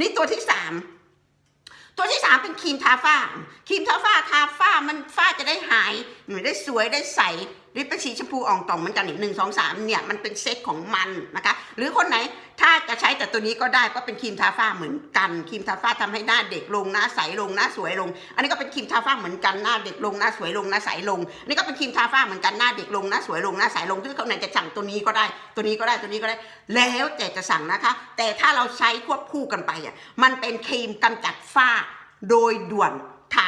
นี่ตัวที่สามตัวที่สามเป็นครีมทาฝ้าครีมทาฝ้าทาฝ้ามันฝ้าจะได้หาย หรือได้สวยได้ใสหรือเป็นสีชมพูอ่องต่องเหมือนกันอีกหนึ่งสองสามเนี่ยมันเป็นเซ็ตของมันนะคะ หรือคนไหนถ้าจะใช้แต่ตัวนี้ก็ได้ก็เป็นครีมทาฝ้าเหมือนกันครีมทาฝ้าทำให้หน้าเด็กลงหน้าใสลงหน้าสวยลง อันนี้ก็เป็นครีมทาฝ้าเหมือนกันหน้าเด็กลงหน้าสวยลงหน้าใสลงอันนี่ก็เป็นครีมทาฝ้าเหมือนกันหน้าเด็กลงหน้าสวยลงหน้าใสลงซึ่งเขาไหนจะสั่งตัวนี้ก็ได้ ตัวนี้ก็ได้ตัวนี้ก็ได้ แล้วแต่จะสั่งนะคะ แต่ถ้าเราใช้ควบคู่กันไปอะมันเป็นครีมกำจัดฝ้าโดยด่วน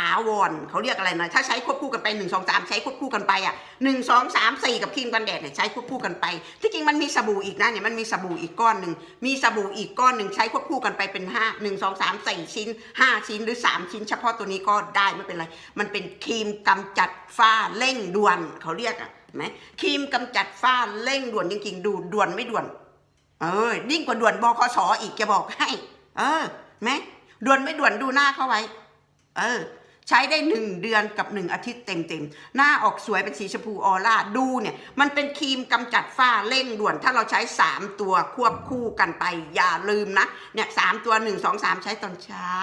าวรเขาเรียกอะไรนะถ้าใช้ควบคู่กันไป 1 2 3 ใช้ควบคู่กันไปอะ1 2 3 4 กับครีมกันแดดเนี่ยใช้ควบคู่กันไป ที่จริงมันมีสบู่อีกนะเนี่ยมันมีสบู่อีกก้อนหนึ่งมีสบู่อีกก้อนหนึ่งใช้ควบคู่กันไปเป็น 5 1 2 3 4 ชิ้น 5 ชิ้นหรือ 3 ชิ้น เฉพาะตัวนี้ก็ได้ไม่เป็นไร มันเป็นครีมกำจัดฝ้าเร่งด่วนเขาเรียกอะไหมครีมกำจัดฝ้าเร่งด่วนจริงๆ ดูด่วนไม่ด่วน เออยิ่งกว่าด่วนบคสอีกจะบอกให้ เออไหมด่วนไม่ด่วนดูหน้าเขาไว้ เออ ใช้ได้หนึ่งเดือนกับหนึ่งอาทิตย์เต็มๆ หน้าออกสวยเป็นสีชมพูออร่า ดูเนี่ย มันเป็นครีมกำจัดฝ้าเร่งด่วน ถ้าเราใช้ 3 ตัวควบคู่กันไป อย่าลืมนะ เนี่ยสามตัว 1 2 3 ใช้ตอนเช้า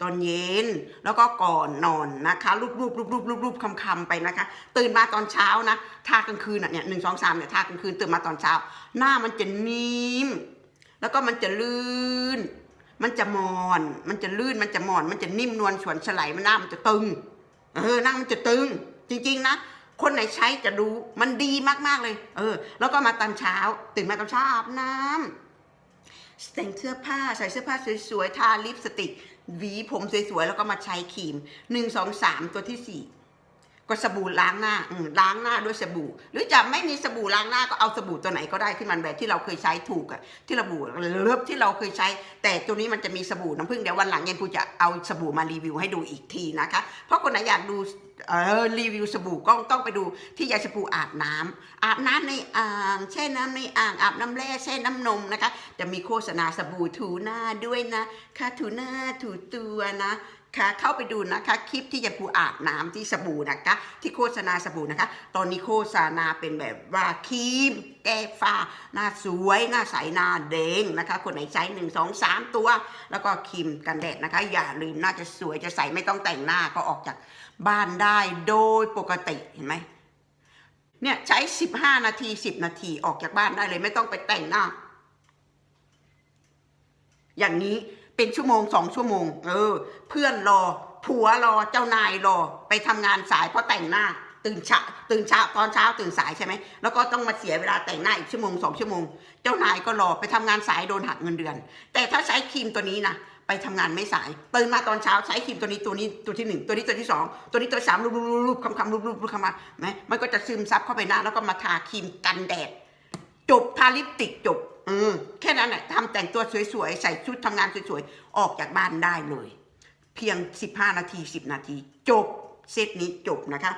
ตอนเย็น แล้วก็ก่อนนอนนะคะรูปรูปรูปรูปรูปรูปคำคำๆไปนะคะ ตื่นมาตอนเช้านะ ทากลางคืนอะเนี่ยหนึ่งสองสามเนี่ยทากลางคืนตื่นมาตอนเช้า หน้ามันจะนิ่ม แล้วก็มันจะลื่น มันจะมอน มันจะลื่น มันจะมอน มันจะนิ่มนวลฉวนฉลายมันหน้ามันจะตึง เออหน้ามันจะตึง จริง ๆ นะ คนไหนใช้จะรู้ มันดีมากๆเลย เออ แล้วก็มาตอนเช้า ตื่นมาตอนเช้าอาบน้ำแต่งเสื้อผ้าใส่เสื้อผ้าสวยๆ ทาลิปสติก หวีผมสวยๆ แล้วก็มาใช้ครีมหนึ่งสองสามตัวที่สี่ ก็สบู่ล้างหน้าล้างหน้าด้วยสบู่ หรือจะไม่มีสบู่ล้างหน้าก็เอาสบู่ตัวไหนก็ได้ที่มันแบบที่เราเคยใช้ถูกอะที่ระบุเลิฟที่เราเคยใช้ แต่ตัวนี้มันจะมีสบู่น้ำผึ้งเดี๋ยววันหลังเย็นปูจะเอาสบู่มารีวิวให้ดูอีกทีนะคะ เพราะคนไหนอยากดูเออรีวิวสบู่ก็ต้องไปดูที่ยายสบู่อาบน้ำอาบน้ำในอ่างแช่น้ำในอ่างอาบน้ำแร่แช่น้ำนมนะคะจะมีโฆษณาสบู่ถูหน้าด้วยนะค่ะถูหน้าถูตัวนะ ค่ะเข้าไปดูนะคะคลิปที่ยายปูอาบน้ำที่สบู่นะคะ ที่โฆษณาสบู่นะคะ ตอนนี้โฆษณาเป็นแบบว่าครีมแก้ฝ้าหน้าสวยหน้าใสหน้าเด้งนะคะ คนไหนใช้หนึ่งสองสามตัว แล้วก็ครีมกันแดดนะคะ อย่าลืมน่าจะสวยจะใสไม่ต้องแต่งหน้าก็ออกจากบ้านได้โดยปกติเห็นไหมเนี่ยใช้ 15 นาที 10 นาทีออกจากบ้านได้เลยไม่ต้องไปแต่งหน้า อย่างนี้ เป็นชั่วโมงสองชั่วโมง เออ เพื่อนรอ ผัวรอเจ้านายรอ ไปทำงานสายเพราะแต่งหน้า ตื่นเช้าตื่นเช้าตอนเช้าตื่นสายใช่ไหมแล้วก็ต้องมาเสียเวลาแต่งหน้าอีกชั่วโมงสองชั่วโมง เจ้านายก็รอไปทำงานสายโดนหักเงินเดือน แต่ถ้าใช้ครีมตัวนี้นะไปทำงานไม่สายตื่นมาตอนเช้าใช้ครีมตัวนี้ตัวนี้ตัวที่หนึ่งตัวนี้ตัวที่สองตัวนี้ตัวสามรูปรูปรูปรูปคำคำรูปรูปรูปคำมาไหมมันก็จะซึมซับเข้าไปหน้าแล้วก็มาทาครีมกันแดด จบทาลิปติกจบเออแค่นั้นแหละทำแต่งตัวสวยๆ ใส่ชุดทำงานสวยๆ ออกจากบ้านได้เลย เพียง 15 นาที 10 นาที จบเซตนี้จบนะคะ